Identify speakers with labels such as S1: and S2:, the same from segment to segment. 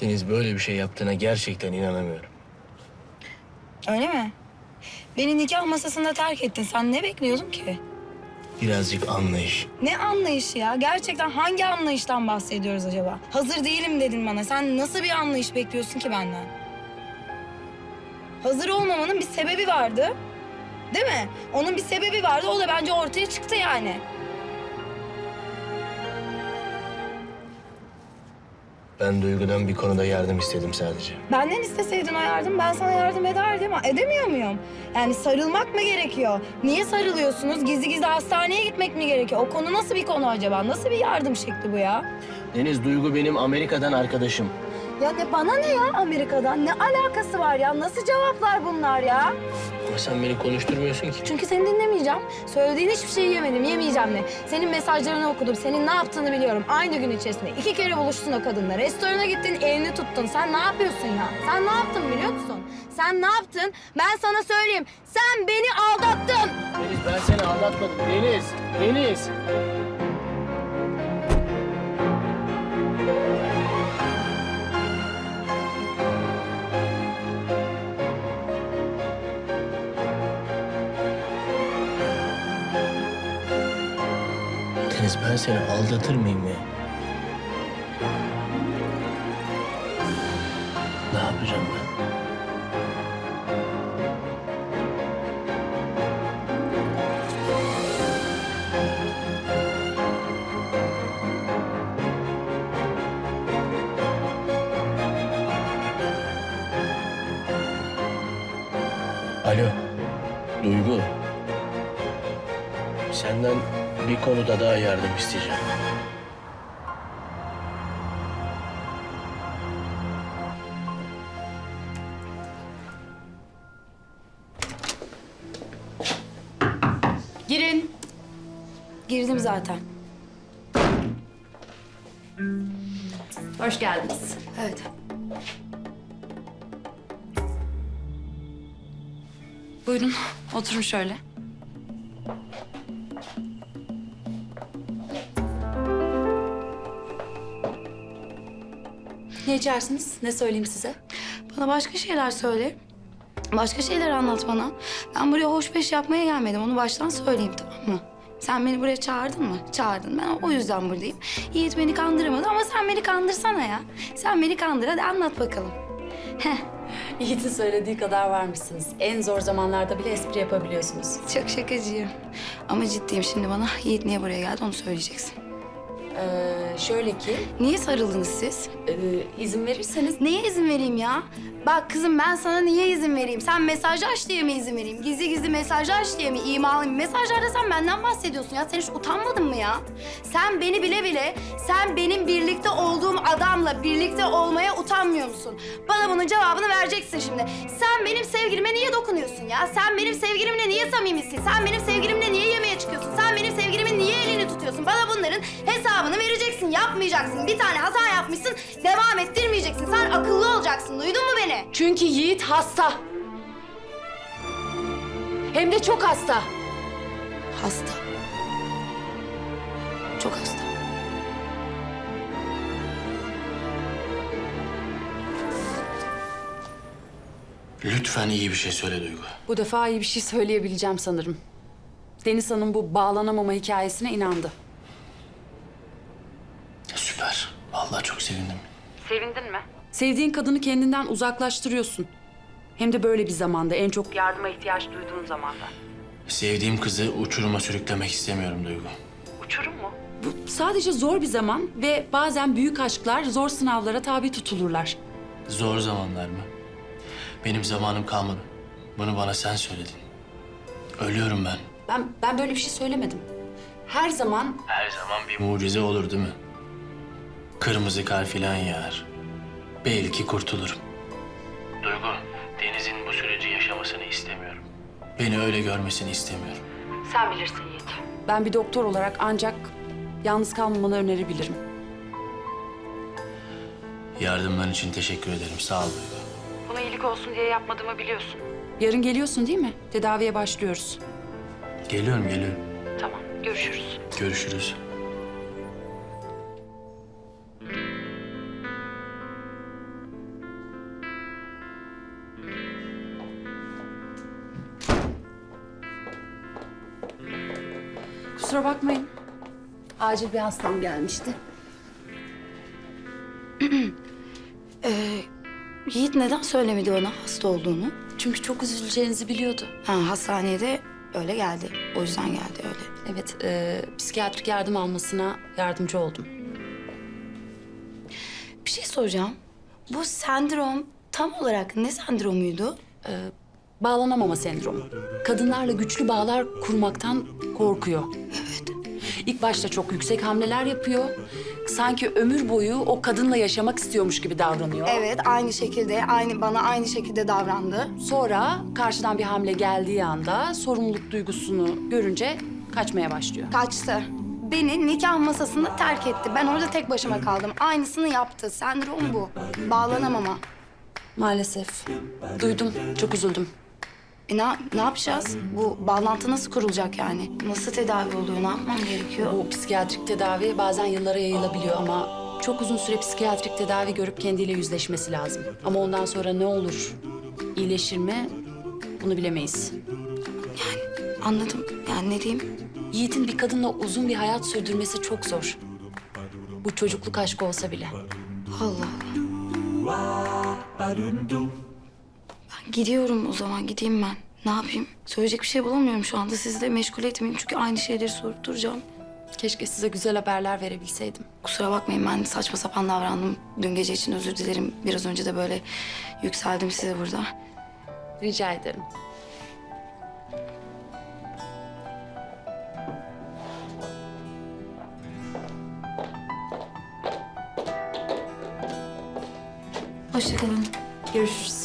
S1: Deniz böyle bir şey yaptığına gerçekten inanamıyorum.
S2: Öyle mi? Beni nikah masasında terk ettin. Sen ne bekliyordun ki?
S1: Birazcık anlayış.
S2: Ne anlayışı ya? Gerçekten hangi anlayıştan bahsediyoruz acaba? Hazır değilim dedin bana. Sen nasıl bir anlayış bekliyorsun ki benden? Hazır olmamanın bir sebebi vardı. Değil mi? Onun bir sebebi vardı. O da bence ortaya çıktı yani.
S1: Ben Duygu'dan bir konuda yardım istedim sadece.
S2: Benden isteseydin o yardım ben sana yardım ederdim. Edemiyor muyum? Yani sarılmak mı gerekiyor? Niye sarılıyorsunuz? Gizli gizli hastaneye gitmek mi gerekiyor? O konu nasıl bir konu acaba? Nasıl bir yardım şekli bu ya?
S1: Deniz Duygu benim Amerika'dan arkadaşım.
S2: Ya ne bana ne ya Amerika'dan? Ne alakası var ya? Nasıl cevaplar bunlar ya?
S1: Ama sen beni konuşturmuyorsun ki.
S2: Çünkü seni dinlemeyeceğim. Söylediğin hiçbir şeyi yemedim, yemeyeceğim de. Senin mesajlarını okudum, senin ne yaptığını biliyorum. Aynı gün içerisinde iki kere buluştun o kadınla. Restorana gittin, elini tuttun. Sen ne yapıyorsun ya? Sen ne yaptın biliyor musun? Sen ne yaptın? Ben sana söyleyeyim. Sen beni aldattın.
S1: Deniz ben seni aldatmadım. Deniz, Deniz. Ben seni aldatır mıyım ya? Ne yapacağım ben? Alo, Duygu. Senden bir konuda daha yardım isteyeceğim.
S3: Girin.
S2: Girdim zaten.
S3: Hoş geldiniz.
S2: Evet.
S3: Buyurun, oturun şöyle. İçersiniz? Ne söyleyeyim size?
S2: Bana başka şeyler söyle. Başka şeyler anlat bana. Ben buraya hoş beş yapmaya gelmedim. Onu baştan söyleyeyim tamam mı? Sen beni buraya çağırdın mı? Çağırdın. Ben o yüzden buradayım. Yiğit beni kandıramadı ama sen beni kandırsana ya. Sen beni kandır. Hadi anlat bakalım. Heh,
S3: Yiğit'in söylediği kadar varmışsınız. En zor zamanlarda bile espri yapabiliyorsunuz.
S2: çok şakacıyım. Ama ciddiyim şimdi bana. Yiğit niye buraya geldi onu söyleyeceksin.
S3: Ee, şöyle ki,
S2: Niye sarıldınız siz?
S3: e, izin verirseniz...
S2: Neye izin vereyim ya? Bak kızım ben sana niye izin vereyim? Sen mesajı aç diye mi izin vereyim? Gizli gizli mesajı aç diye mi? İmalı mesajlarda sen benden bahsediyorsun ya. Sen hiç utanmadın mı ya? Sen beni bile bile, sen benim birlikte olduğum adamla birlikte olmaya utanmıyor musun? Bana bunun cevabını vereceksin şimdi. Sen benim sevgilime niye dokunuyorsun ya? Sen benim sevgilimle niye samimisin? Sen benim sevgilimle niye yemeğe çıkıyorsun? Sen benim sevgilimin niye elini tutuyorsun? Bana bunların hesabını vereceksin, yapmayacaksın. Bir tane hata yapmışsın, devam ettirmeyeceksin. Sen akıllı olacaksın, duydun mu beni?
S3: Çünkü Yiğit hasta. Hem de çok hasta.
S2: Hasta. Çok hasta.
S1: Lütfen iyi bir şey söyle Duygu.
S3: Bu defa iyi bir şey söyleyebileceğim sanırım. Deniz Hanım bu bağlanamama hikayesine inandı.
S1: Süper. Vallahi çok sevindim.
S3: Sevindin mi? Sevdiğin kadını kendinden uzaklaştırıyorsun. Hem de böyle bir zamanda, en çok yardıma ihtiyaç duyduğun zamanda.
S1: Sevdiğim kızı uçuruma sürüklemek istemiyorum Duygu.
S3: Uçurum mu? Bu sadece zor bir zaman ve bazen büyük aşklar zor sınavlara tabi tutulurlar.
S1: Zor zamanlar mı? Benim zamanım kalmadı. Bunu bana sen söyledin. Ölüyorum ben.
S3: Ben ben böyle bir şey söylemedim. Her zaman
S1: Her zaman bir mucize olur değil mi? Kırmızı kar filan yağar. Belki kurtulurum. Duygu, Deniz'in bu süreci yaşamasını istemiyorum. Beni öyle görmesini istemiyorum.
S3: sen bilirsin Yiğit. Ben bir doktor olarak ancak yalnız kalmamanı önerebilirim.
S1: Yardımların için teşekkür ederim. Sağ ol Duygu.
S3: Buna iyilik olsun diye yapmadığımı biliyorsun. Yarın geliyorsun değil mi? Tedaviye başlıyoruz.
S1: Geliyorum, geliyorum.
S3: Tamam, görüşürüz.
S1: Görüşürüz.
S3: Acil bir hastam gelmişti.
S2: Yiğit neden söylemedi ona hasta olduğunu?
S3: Çünkü çok üzüleceğinizi biliyordu.
S2: Ha, hastanede öyle geldi. O yüzden geldi öyle.
S3: Evet, e, psikiyatrik yardım almasına yardımcı oldum.
S2: Bir şey soracağım. Bu sendrom tam olarak ne sendromuydu?
S3: Bağlanamama sendromu. Kadınlarla güçlü bağlar kurmaktan korkuyor. Evet. İlk başta çok yüksek hamleler yapıyor. Sanki ömür boyu o kadınla yaşamak istiyormuş gibi davranıyor.
S2: Evet, aynı şekilde, aynı bana aynı şekilde davrandı.
S3: Sonra karşıdan bir hamle geldiği anda sorumluluk duygusunu görünce kaçmaya başlıyor.
S2: Kaçtı. Beni nikah masasında terk etti. Ben orada tek başıma kaldım. Aynısını yaptı. Sendrom bu. Bağlanamama.
S3: Maalesef. Duydum, çok üzüldüm.
S2: E ne, ne yapacağız? Bu bağlantı nasıl kurulacak yani? Nasıl tedavi oluyor? Ne yapmam gerekiyor?
S3: Bu psikiyatrik tedavi bazen yıllara yayılabiliyor ama çok uzun süre psikiyatrik tedavi görüp kendiyle yüzleşmesi lazım. Ama ondan sonra ne olur? İyileşir mi? Bunu bilemeyiz.
S2: Anladım. Yani ne diyeyim?
S3: Yiğit'in bir kadınla uzun bir hayat sürdürmesi çok zor. Bu çocukluk aşkı olsa bile.
S2: Allah Allah. Gidiyorum o zaman. Gideyim ben. Ne yapayım? Söyleyecek bir şey bulamıyorum şu anda. Sizi de meşgul etmeyeyim. Çünkü aynı şeyleri sorup duracağım.
S3: Keşke size güzel haberler verebilseydim.
S2: Kusura bakmayın ben saçma sapan davrandım. Dün gece için özür dilerim. Biraz önce de böyle yükseldim size burada.
S3: Rica ederim.
S2: Hoşçakalın.
S3: Görüşürüz.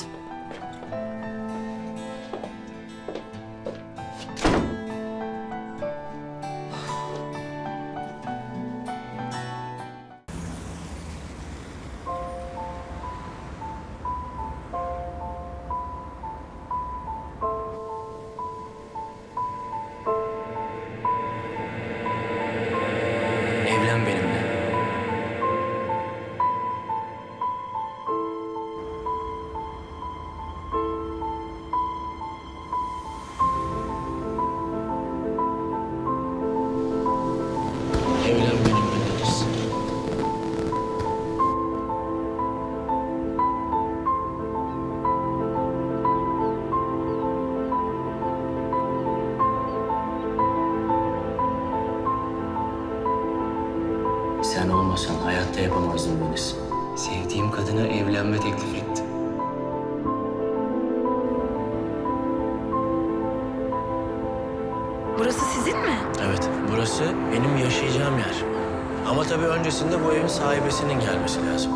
S1: Ama tabii öncesinde bu evin sahibesinin gelmesi lazım.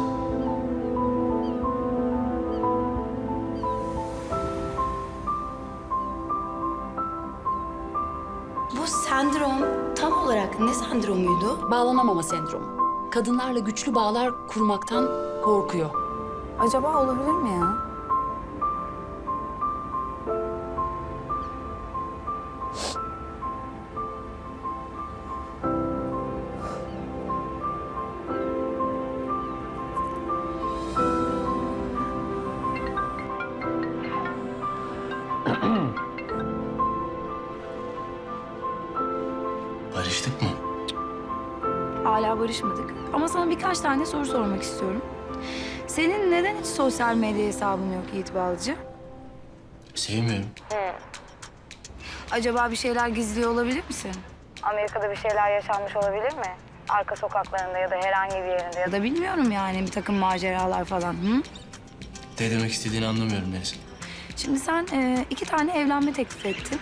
S2: Bu sendrom tam olarak ne sendromuydu?
S3: Bağlanamama sendromu. Kadınlarla güçlü bağlar kurmaktan korkuyor.
S2: Acaba olabilir mi ya? Birkaç tane soru sormak istiyorum. Senin neden hiç sosyal medya hesabın yok Yiğit Balcı?
S1: Sevmiyorum.
S2: Acaba bir şeyler gizliyor olabilir misin?
S4: Amerika'da bir şeyler yaşanmış olabilir mi? Arka sokaklarında ya da herhangi bir yerinde ya da
S2: bilmiyorum yani bir takım maceralar falan. Hı?
S1: Ne demek istediğini anlamıyorum Deniz.
S2: Şimdi sen e, iki tane evlenme teklif ettin.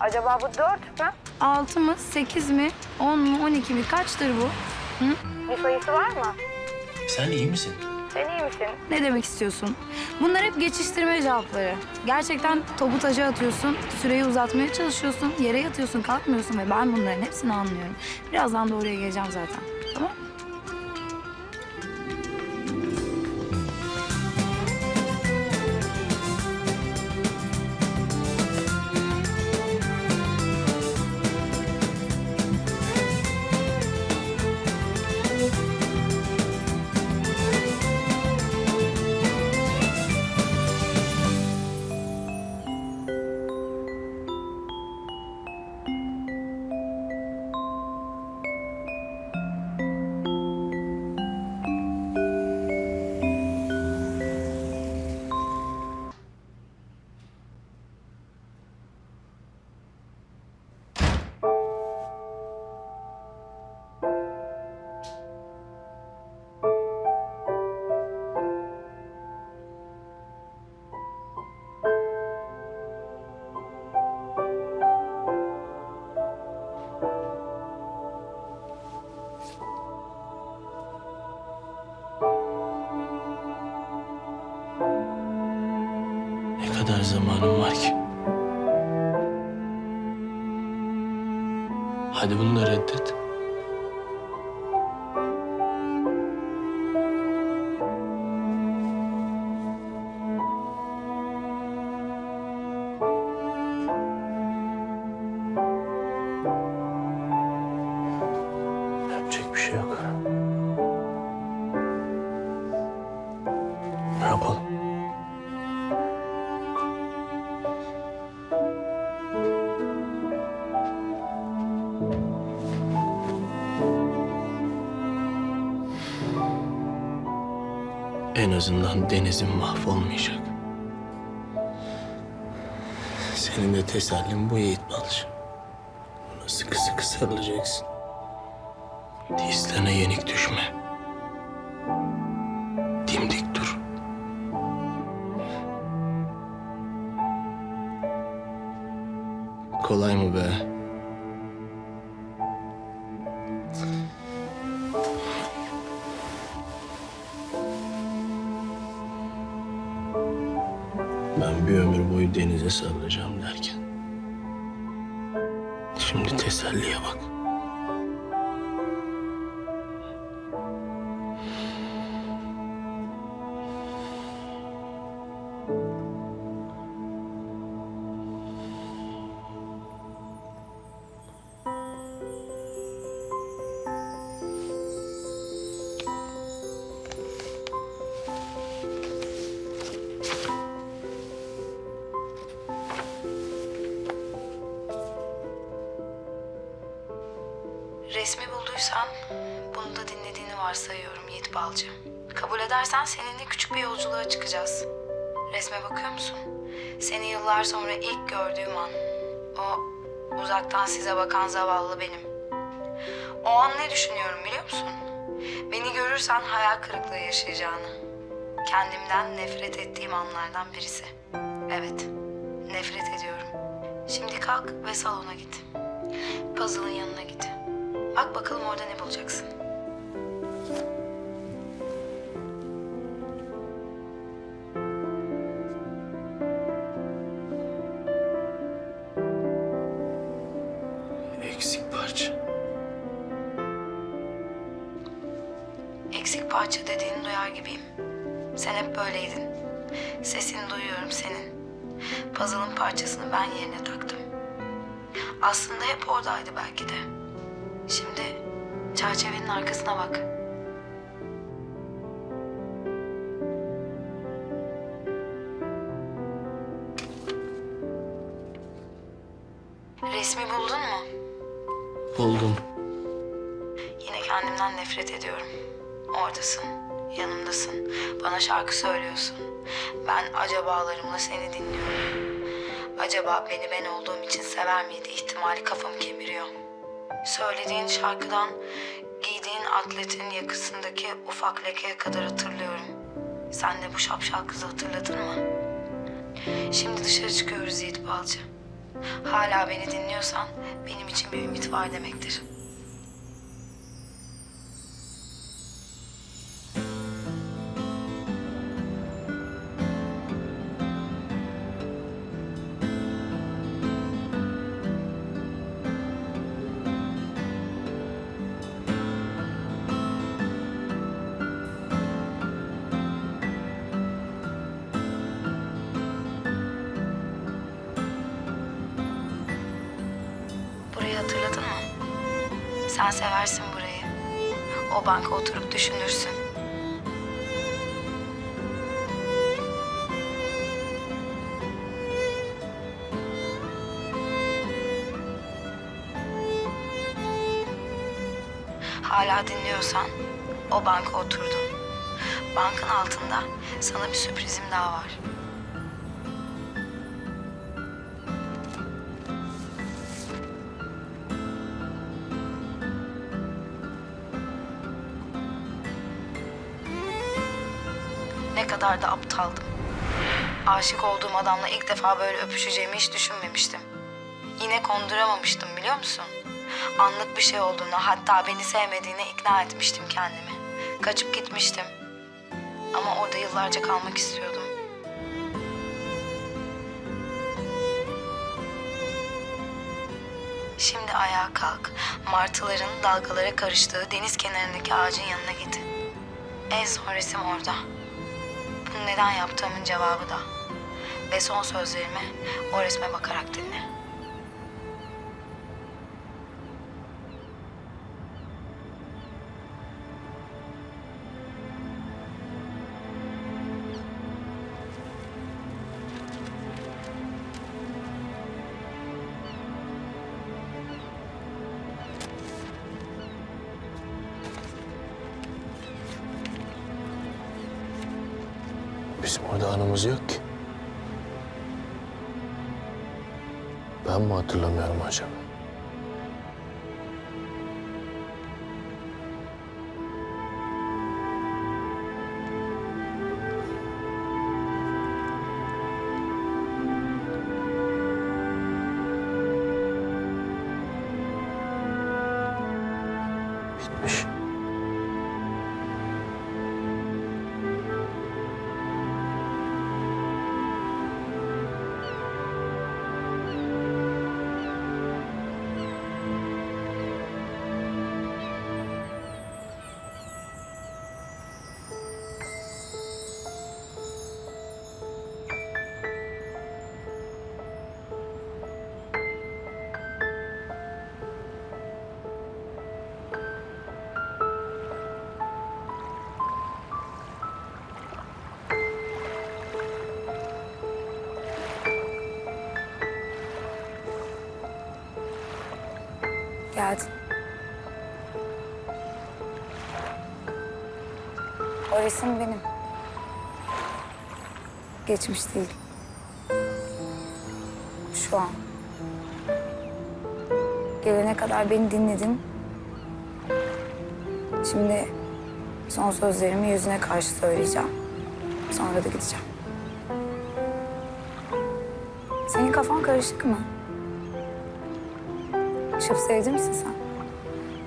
S4: acaba bu dört mü?
S2: Altı mı, sekiz mi, on mu, on iki mi? Kaçtır bu?
S4: Bir sayısı var mı?
S1: Sen iyi misin?
S4: Sen iyi misin?
S2: Ne demek istiyorsun? Bunlar hep geçiştirme cevapları. Gerçekten topu taca atıyorsun, süreyi uzatmaya çalışıyorsun, yere yatıyorsun, kalkmıyorsun ve ben bunların hepsini anlıyorum. Birazdan da oraya geleceğim zaten.
S1: En azından denizin mahvolmayacak. Senin de tesellin bu Yiğit Balcı. Buna sıkı sıkı sarılacaksın. Dizlerine yenik düşme. Dimdik dur. Kolay mı be? Denize sarılacağım derken. Şimdi teselliye bak.
S2: Çıkacağız. Resme bakıyor musun? Seni yıllar sonra ilk gördüğüm an. O uzaktan size bakan zavallı benim. O an ne düşünüyorum biliyor musun? Beni görürsen hayal kırıklığı yaşayacağını. Kendimden nefret ettiğim anlardan birisi. Evet, nefret ediyorum. Şimdi kalk ve salona git. Puzzle'ın yanına git. Bak bakalım orada ne bulacaksın. Senin. Puzzle'ın parçasını ben yerine taktım. Aslında hep oradaydı belki de. Şimdi çerçevenin arkasına bak. Resmi buldun mu?
S1: Buldum.
S2: Yine kendimden nefret ediyorum. Oradasın, yanımdasın. Bana şarkı söylüyorsun. Ben acabalarımla seni dinliyorum. Acaba beni ben olduğum için sever miydi ihtimali kafamı kemiriyor. Söylediğin şarkıdan giydiğin atletin yakasındaki ufak lekeye kadar hatırlıyorum. Sen de bu şapşal kızı hatırladın mı? Şimdi dışarı çıkıyoruz Yiğit Balcı. Hala beni dinliyorsan benim için bir ümit var demektir. Sen seversin burayı. O banka oturup düşünürsün. Hala dinliyorsan o banka oturdun. Bankın altında sana bir sürprizim daha var. aldım. Aşık olduğum adamla ilk defa böyle öpüşeceğimi hiç düşünmemiştim. Yine konduramamıştım biliyor musun? Anlık bir şey olduğuna hatta beni sevmediğine ikna etmiştim kendimi. Kaçıp gitmiştim. Ama orada yıllarca kalmak istiyordum. Şimdi ayağa kalk. Martıların dalgalara karıştığı deniz kenarındaki ağacın yanına git. En son resim orada. Neden yaptığımın cevabı da. Ve son sözlerimi o resme bakarak dinle.
S1: Bizim orada anımız yok ki. Ben mi hatırlamıyorum acaba?
S2: O resim benim. Geçmiş değil. Şu an. Gelene kadar beni dinledin. Şimdi son sözlerimi yüzüne karşı söyleyeceğim. Sonra da gideceğim. Senin kafan karışık mı? Şıp sevdi misin sen?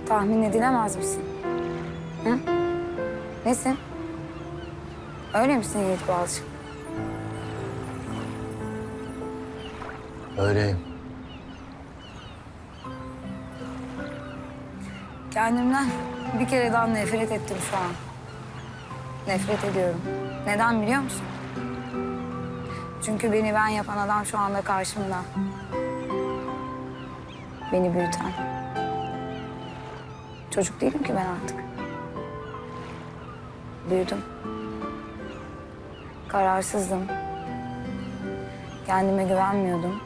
S2: Tahmin edilemez misin? Hı? Nesin? Öyle misin Yiğit Balcı?
S1: Öyleyim.
S2: Kendimden bir kere daha nefret ettim şu an. Nefret ediyorum. Neden biliyor musun? Çünkü beni ben yapan adam şu anda karşımda. Beni büyüten. Çocuk değilim ki ben artık. Büyüdüm. Kararsızdım. Kendime güvenmiyordum.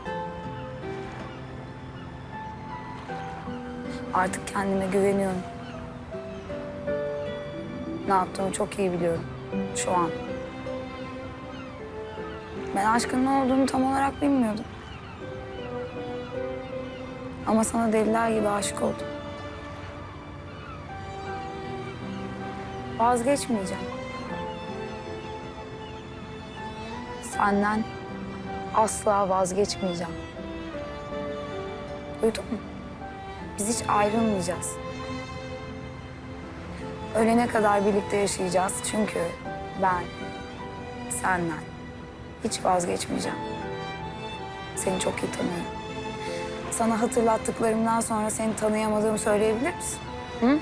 S2: Artık kendime güveniyorum. Ne yaptığımı çok iyi biliyorum şu an. Ben aşkın ne olduğunu tam olarak bilmiyordum. Ama sana deliler gibi aşık oldum. Vazgeçmeyeceğim. Senden asla vazgeçmeyeceğim. Duydun mu? Biz hiç ayrılmayacağız. Ölene kadar birlikte yaşayacağız çünkü ben senden hiç vazgeçmeyeceğim. Seni çok iyi tanıyorum. Sana hatırlattıklarımdan sonra seni tanıyamadığımı söyleyebilir misin? Hı?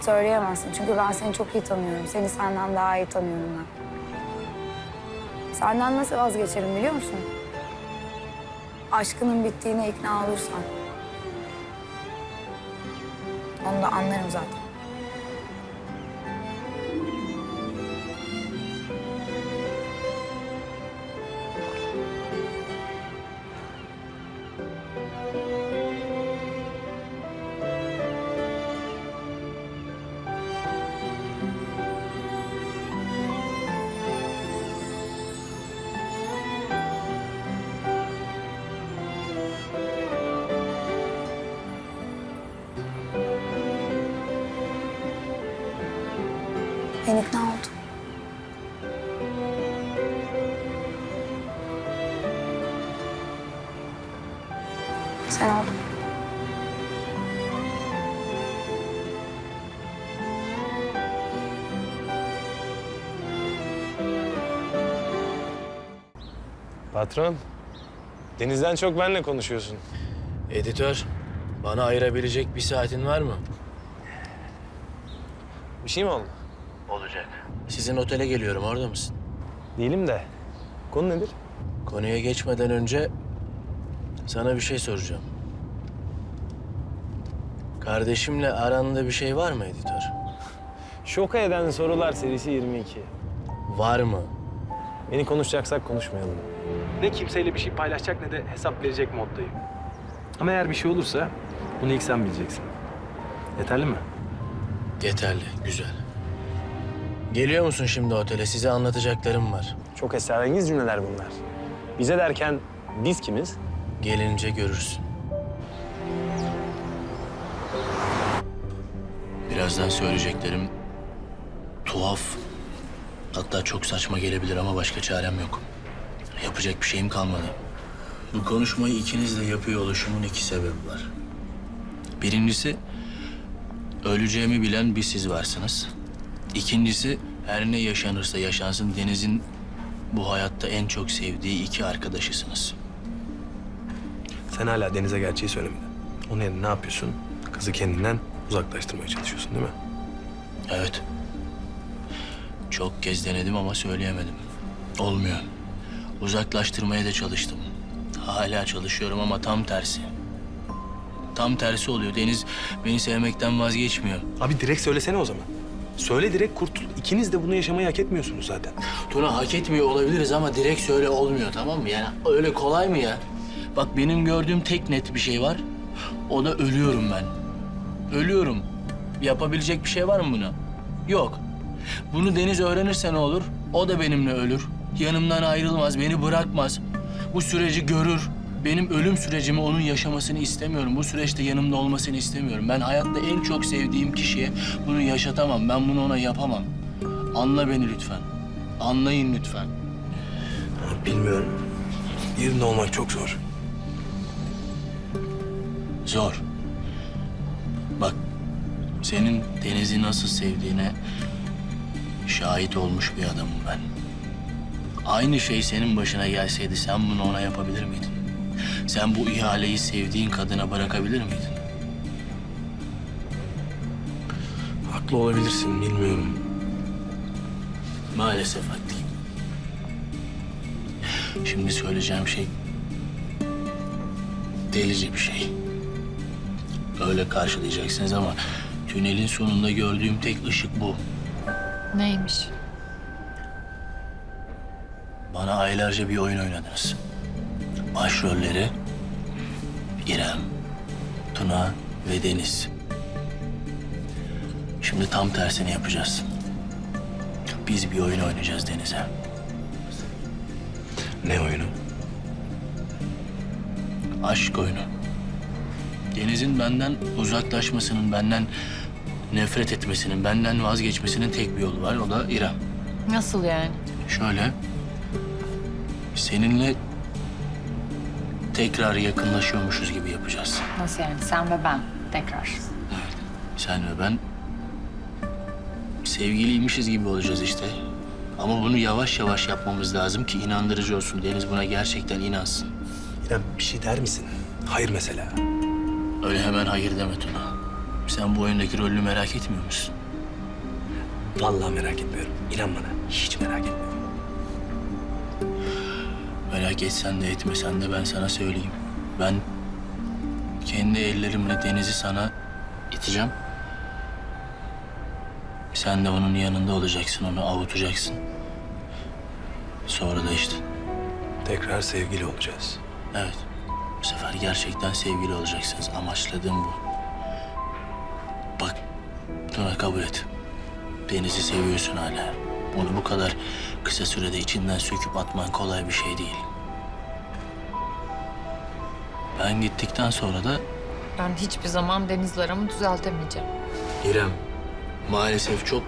S2: Söyleyemezsin çünkü ben seni çok iyi tanıyorum. Seni senden daha iyi tanıyorum ben. Senden nasıl vazgeçerim biliyor musun? Aşkının bittiğine ikna olursan. Onu da anlarım zaten.
S5: Patron, Deniz'den çok benle konuşuyorsun.
S1: Editör, Bana ayırabilecek bir saatin var mı?
S5: Bir şey mi oldu?
S1: Olacak. Sizin otele geliyorum, orada mısın?
S5: Değilim de. Konu nedir?
S1: Konuya geçmeden önce sana bir şey soracağım. Kardeşimle aranda bir şey var mı editör?
S5: Şoka eden sorular serisi 22.
S1: Var mı?
S5: Beni konuşacaksak konuşmayalım. Ne kimseyle bir şey paylaşacak ne de hesap verecek moddayım. Ama eğer bir şey olursa bunu ilk sen bileceksin. Yeterli mi?
S1: Yeterli, güzel. Geliyor musun şimdi otele? Size anlatacaklarım var.
S5: Çok esrarengiz cümleler bunlar. Bize derken biz kimiz?
S1: Gelince görürsün. Birazdan söyleyeceklerim tuhaf. Hatta çok saçma gelebilir ama başka çarem yok. Yapacak bir şeyim kalmadı. Bu konuşmayı ikiniz de yapıyor oluşumun iki sebebi var. Birincisi, öleceğimi bilen bir siz varsınız. İkincisi, her ne yaşanırsa yaşansın Deniz'in bu hayatta en çok sevdiği iki arkadaşısınız.
S5: Sen hala Deniz'e gerçeği söylemedin. Onun yerine ne yapıyorsun? Kızı kendinden uzaklaştırmaya çalışıyorsun değil mi?
S1: Evet. Çok kez denedim ama söyleyemedim. Olmuyor. Uzaklaştırmaya da çalıştım. Hala çalışıyorum ama tam tersi. Tam tersi oluyor. Deniz beni sevmekten vazgeçmiyor.
S5: Abi direkt söylesene o zaman. Söyle direkt kurtul. İkiniz de bunu yaşamayı hak etmiyorsunuz zaten.
S1: Tuna hak etmiyor olabiliriz ama direkt söyle olmuyor tamam mı? Yani öyle kolay mı ya? Bak benim gördüğüm tek net bir şey var. O da ölüyorum ben. Ölüyorum. Yapabilecek bir şey var mı buna? Yok. Bunu Deniz öğrenirse ne olur? O da benimle ölür. Yanımdan ayrılmaz, beni bırakmaz. Bu süreci görür. Benim ölüm sürecimi onun yaşamasını istemiyorum. Bu süreçte yanımda olmasını istemiyorum. Ben hayatta en çok sevdiğim kişiye bunu yaşatamam. Ben bunu ona yapamam. Anla beni lütfen. Anlayın lütfen.
S5: Bilmiyorum. Yerinde olmak çok zor.
S1: Zor. Bak, senin Deniz'i nasıl sevdiğine şahit olmuş bir adamım ben. Aynı şey senin başına gelseydi sen bunu ona yapabilir miydin? Sen bu ihaleyi sevdiğin kadına bırakabilir miydin?
S5: Haklı olabilirsin bilmiyorum.
S1: Maalesef haklıyım. Şimdi söyleyeceğim şey delice bir şey. Öyle karşılayacaksınız ama tünelin sonunda gördüğüm tek ışık bu.
S6: Neymiş?
S1: Bana aylarca bir oyun oynadınız. Başrolleri İrem, Tuna ve Deniz. Şimdi tam tersini yapacağız. Biz bir oyun oynayacağız Deniz'e.
S5: Ne oyunu?
S1: Aşk oyunu. Deniz'in benden uzaklaşmasının, benden nefret etmesinin, benden vazgeçmesinin tek bir yolu var. O da İrem.
S6: Nasıl yani?
S1: Şöyle, seninle tekrar yakınlaşıyormuşuz gibi yapacağız.
S6: Nasıl yani? Sen ve ben tekrar.
S1: Sen ve ben sevgiliymişiz gibi olacağız işte. Ama bunu yavaş yavaş yapmamız lazım ki inandırıcı olsun. Deniz buna gerçekten inansın.
S5: İrem bir şey der misin? Hayır mesela.
S1: Öyle hemen hayır deme Tuna. Sen bu oyundaki rolünü merak etmiyor musun?
S5: Vallahi merak etmiyorum. İnan bana. Hiç merak etmiyorum.
S1: Merak etsen de etmesen de ben sana söyleyeyim. Ben kendi ellerimle Deniz'i sana iteceğim. Sen de onun yanında olacaksın, onu avutacaksın. Sonra da işte
S5: Tekrar sevgili olacağız.
S1: Evet. Bu sefer gerçekten sevgili olacaksınız. Amaçladığım bu. Bak, Tuna kabul et. Deniz'i seviyorsun hala. Onu bu kadar kısa sürede içinden söküp atman kolay bir şey değil. Ben gittikten sonra da
S6: Ben hiçbir zaman Deniz'le aramı düzeltemeyeceğim.
S1: İrem, maalesef çok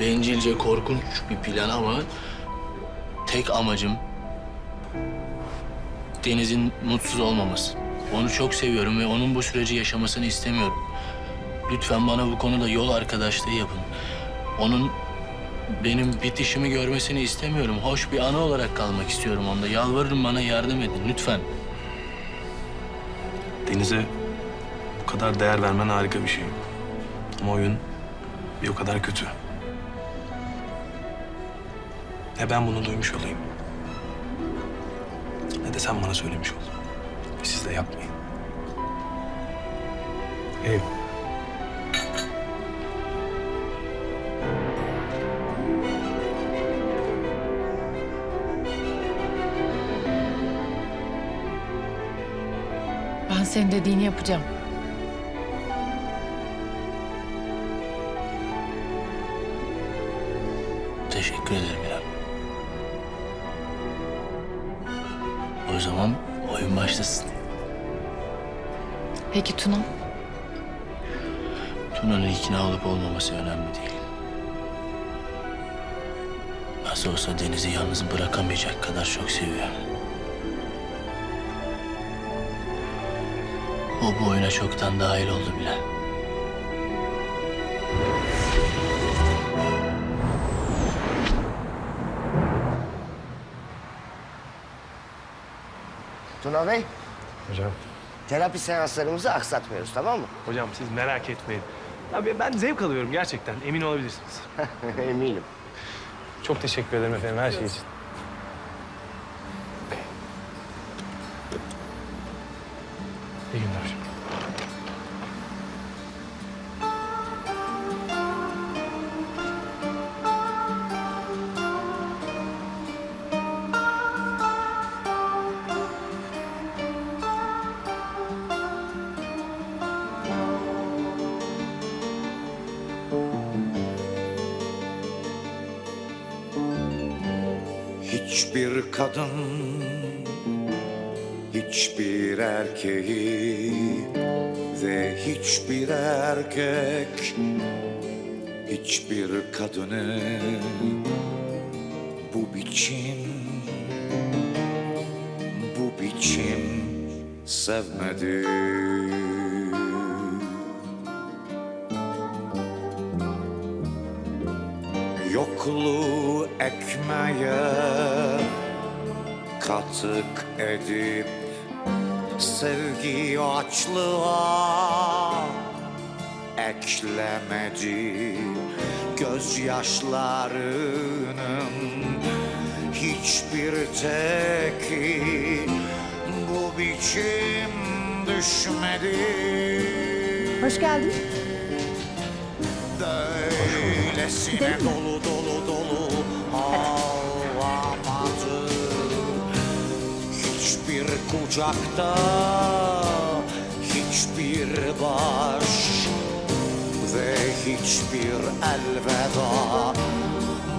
S1: bencilce, korkunç bir plan ama tek amacım Deniz'in mutsuz olmaması. Onu çok seviyorum ve onun bu süreci yaşamasını istemiyorum. Lütfen bana bu konuda yol arkadaşlığı yapın. Onun benim bitişimi görmesini istemiyorum. Hoş bir anı olarak kalmak istiyorum onda. Yalvarırım bana yardım edin lütfen.
S5: Deniz'e kadar değer vermen harika bir şey. Ama oyun bir o kadar kötü. Ne ben bunu duymuş olayım. Ne de sen bana söylemiş ol. Siz de yapmayın. Ev.
S6: Senin dediğini yapacağım.
S1: Teşekkür ederim İrem. O zaman oyun başlasın.
S6: Peki Tuna?
S1: Tuna'nın ikna olup olmaması önemli değil. Nasıl olsa Deniz'i yalnız bırakamayacak kadar çok seviyor. O bu oyuna çoktan dahil oldu bile.
S7: Tuna Bey,
S5: Hocam.
S7: terapi seanslarımızı aksatmıyoruz tamam mı?
S5: Hocam siz merak etmeyin. Abi ben zevk alıyorum gerçekten. Emin olabilirsiniz.
S7: Eminim.
S5: Çok teşekkür ederim efendim her şey için.
S8: Hiçbir kadın hiçbir erkeği ve hiçbir erkek hiçbir kadını bu biçim bu biçim sevmedi. Yokluğu ekmeğe katık edip Sevgi açlığa eklemedi Gözyaşlarının hiçbir teki Bu biçim düşmedi
S2: Hoş geldin.
S8: Böylesine dolu kucakta hiçbir baş Ve hiçbir elveda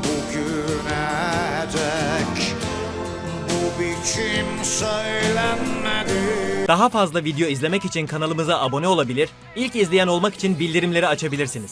S8: bugüne dek Bu biçim söylenmedi
S9: Daha fazla video izlemek için kanalımıza abone olabilir, ilk izleyen olmak için bildirimleri açabilirsiniz.